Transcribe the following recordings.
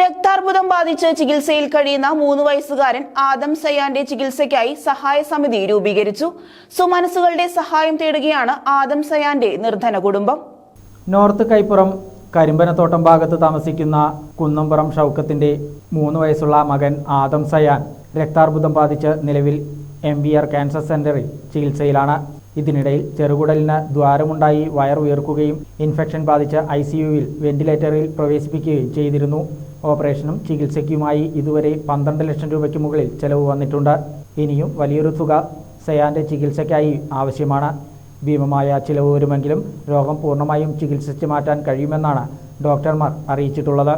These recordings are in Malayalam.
രക്താർബുദം ബാധിച്ച് ചികിത്സയിൽ കഴിയുന്ന മൂന്ന് വയസ്സുകാരൻ ആദം സയാന്റെ ചികിത്സയ്ക്കായി സഹായ സമിതി രൂപീകരിച്ചു. സുമനസുകളുടെ സഹായം തേടുകയാണ് ആദം സയാന്റെ നിർധന കുടുംബം. നോർത്ത് കൈപ്പുറം കരിമ്പനത്തോട്ടം ഭാഗത്ത് താമസിക്കുന്ന കുന്നംപുറം ഷൗക്കത്തിന്റെ മൂന്ന് വയസ്സുള്ള മകൻ ആദം സയാൻ രക്താർബുദം ബാധിച്ച് നിലവിൽ എം വി ആർ ക്യാൻസർ സെന്ററിൽ ചികിത്സയിലാണ്. ഇതിനിടയിൽ ചെറുകുടലിന് ദ്വാരമുണ്ടായി വയർ ഉയർക്കുകയും ഇൻഫെക്ഷൻ ബാധിച്ച് ഐ വെന്റിലേറ്ററിൽ പ്രവേശിപ്പിക്കുകയും ചെയ്തിരുന്നു. ഓപ്പറേഷനും ചികിത്സയ്ക്കുമായി ഇതുവരെ പന്ത്രണ്ട് ലക്ഷം രൂപയ്ക്ക് മുകളിൽ ചെലവ് വന്നിട്ടുണ്ട്. ഇനിയും വലിയൊരു തുക സയാന്റെ ചികിത്സയ്ക്കായി ആവശ്യമാണ്. ഭീമമായ ചിലവ് വരുമെങ്കിലും രോഗം പൂർണമായും ചികിത്സിച്ച് മാറ്റാൻ കഴിയുമെന്നാണ് ഡോക്ടർമാർ അറിയിച്ചിട്ടുള്ളത്.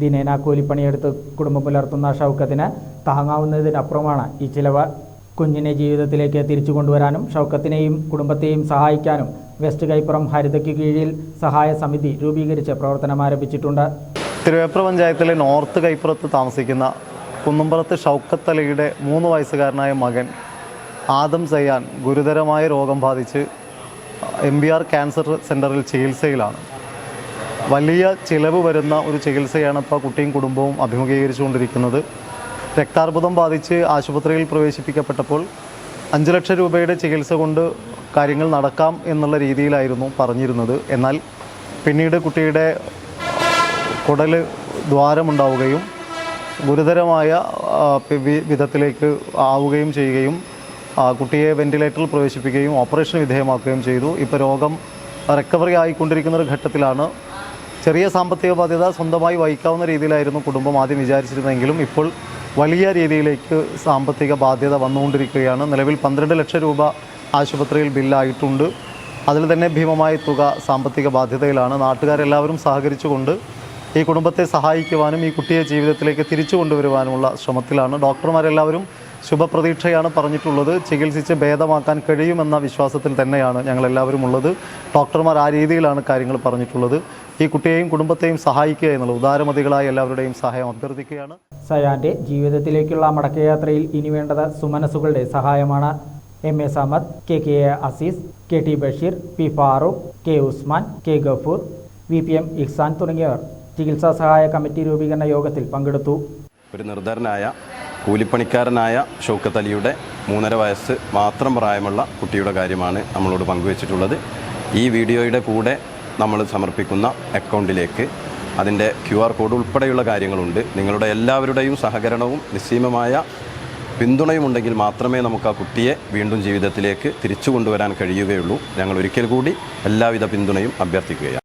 ദിനേന കൂലിപ്പണിയെടുത്ത് കുടുംബം പുലർത്തുന്ന ഷൗക്കത്തിന് താങ്ങാവുന്നതിനപ്പുറമാണ് ഈ ചിലവ്. കുഞ്ഞിനെ ജീവിതത്തിലേക്ക് തിരിച്ചു കൊണ്ടുവരാനും ഷൗക്കത്തിനെയും കുടുംബത്തെയും സഹായിക്കാനും വെസ്റ്റ് കൈപ്പുറം ഹരിതയ്ക്ക് കീഴിൽ സഹായ സമിതി രൂപീകരിച്ച് പ്രവർത്തനം ആരംഭിച്ചിട്ടുണ്ട്. തിരുവേപ്ര പഞ്ചായത്തിലെ നോർത്ത് കൈപ്പുറത്ത് താമസിക്കുന്ന കുന്നുംപുറത്ത് ഷൗക്കത്തലയുടെ മൂന്ന് വയസ്സുകാരനായ മകൻ ആദം സയ്യാൻ ഗുരുതരമായ രോഗം ബാധിച്ച് എം ബി ആർ ക്യാൻസർ സെന്ററിൽ ചികിത്സയിലാണ്. വലിയ ചിലവ് വരുന്ന ഒരു ചികിത്സയാണ് ഇപ്പോൾ കുട്ടിയും കുടുംബവും അഭിമുഖീകരിച്ചുകൊണ്ടിരിക്കുന്നത്. രക്താർബുദം ബാധിച്ച് ആശുപത്രിയിൽ പ്രവേശിപ്പിക്കപ്പെട്ടപ്പോൾ അഞ്ച് ലക്ഷം രൂപയുടെ ചികിത്സ കൊണ്ട് കാര്യങ്ങൾ നടക്കാം എന്നുള്ള രീതിയിലായിരുന്നു പറഞ്ഞിരുന്നത്. എന്നാൽ പിന്നീട് കുട്ടിയുടെ കുടൽ ദ്വാരമുണ്ടാവുകയും ഗുരുതരമായ വിധത്തിലേക്ക് ആവുകയും ചെയ്യുകയും കുട്ടിയെ വെന്റിലേറ്ററിൽ പ്രവേശിപ്പിക്കുകയും ഓപ്പറേഷന് വിധേയമാക്കുകയും ചെയ്തു. ഇപ്പോൾ രോഗം റിക്കവറി ആയിക്കൊണ്ടിരിക്കുന്ന ഒരു ഘട്ടത്തിലാണ്. ചെറിയ സാമ്പത്തിക ബാധ്യത സ്വന്തമായി വഹിക്കാവുന്ന രീതിയിലായിരുന്നു കുടുംബം ആദ്യം വിചാരിച്ചിരുന്നെങ്കിലും ഇപ്പോൾ വലിയ രീതിയിലേക്ക് സാമ്പത്തിക ബാധ്യത വന്നുകൊണ്ടിരിക്കുകയാണ്. നിലവിൽ പന്ത്രണ്ട് ലക്ഷം രൂപ ആശുപത്രിയിൽ ബില്ലായിട്ടുണ്ട്. അതിൽ തന്നെ ഭീമമായ തുക സാമ്പത്തിക ബാധ്യതയിലാണ്. നാട്ടുകാരെല്ലാവരും സഹകരിച്ചുകൊണ്ട് ഈ കുടുംബത്തെ സഹായിക്കുവാനും ഈ കുട്ടിയെ ജീവിതത്തിലേക്ക് തിരിച്ചു കൊണ്ടുവരുവാനുമുള്ള ശ്രമത്തിലാണ് ഡോക്ടർമാരെല്ലാവരും ശുഭപ്രതീക്ഷയാണ് പറഞ്ഞിട്ടുള്ളത്. ചികിത്സിച്ച് ഭേദമാക്കാൻ കഴിയുമെന്ന വിശ്വാസത്തിൽ തന്നെയാണ് ഞങ്ങളെല്ലാവരും ഉള്ളത്. ഡോക്ടർമാർ ആ രീതിയിലാണ് കാര്യങ്ങൾ പറഞ്ഞിട്ടുള്ളത്. ഈ കുട്ടിയെയും കുടുംബത്തെയും സഹായിക്കുക എന്നുള്ള ഉദാരമതികളായ എല്ലാവരുടെയും സഹായം അഭ്യർത്ഥിക്കുകയാണ്. സയാന്റെ ജീവിതത്തിലേക്കുള്ള മടക്കയാത്രയിൽ ഇനി വേണ്ടത് സുമനസുകളുടെ സഹായമാണ്. M A Samad K K A Aziz K T Basheer P Farooq K Usman K Gafoor V P M Ihsan തുടങ്ങിയവർ. ചികിത്സാ സഹായ കമ്മിറ്റി രൂപീകരണ യോഗത്തിൽ പങ്കെടുത്തു. ഒരു നിർധരനായ കൂലിപ്പണിക്കാരനായ ഷൗക്കത്ത് അലിയുടെ മൂന്നര വയസ്സ് മാത്രം പ്രായമുള്ള കുട്ടിയുടെ കാര്യമാണ് നമ്മളോട് പങ്കുവച്ചിട്ടുള്ളത്. ഈ വീഡിയോയുടെ കൂടെ നമ്മൾ സമർപ്പിക്കുന്ന അക്കൗണ്ടിലേക്ക് അതിന്റെ ക്യു ആർ കോഡ് ഉൾപ്പെടെയുള്ള കാര്യങ്ങളുണ്ട്. നിങ്ങളുടെ എല്ലാവരുടെയും സഹകരണവും നിസ്സീമമായ പിന്തുണയും ഉണ്ടെങ്കിൽ മാത്രമേ നമുക്ക് ആ കുട്ടിയെ വീണ്ടും ജീവിതത്തിലേക്ക് തിരിച്ചു കൊണ്ടുവരാൻ കഴിയുകയുള്ളൂ. ഞങ്ങൾ ഒരിക്കൽ കൂടി എല്ലാവിധ പിന്തുണയും അഭ്യർത്ഥിക്കുകയാണ്.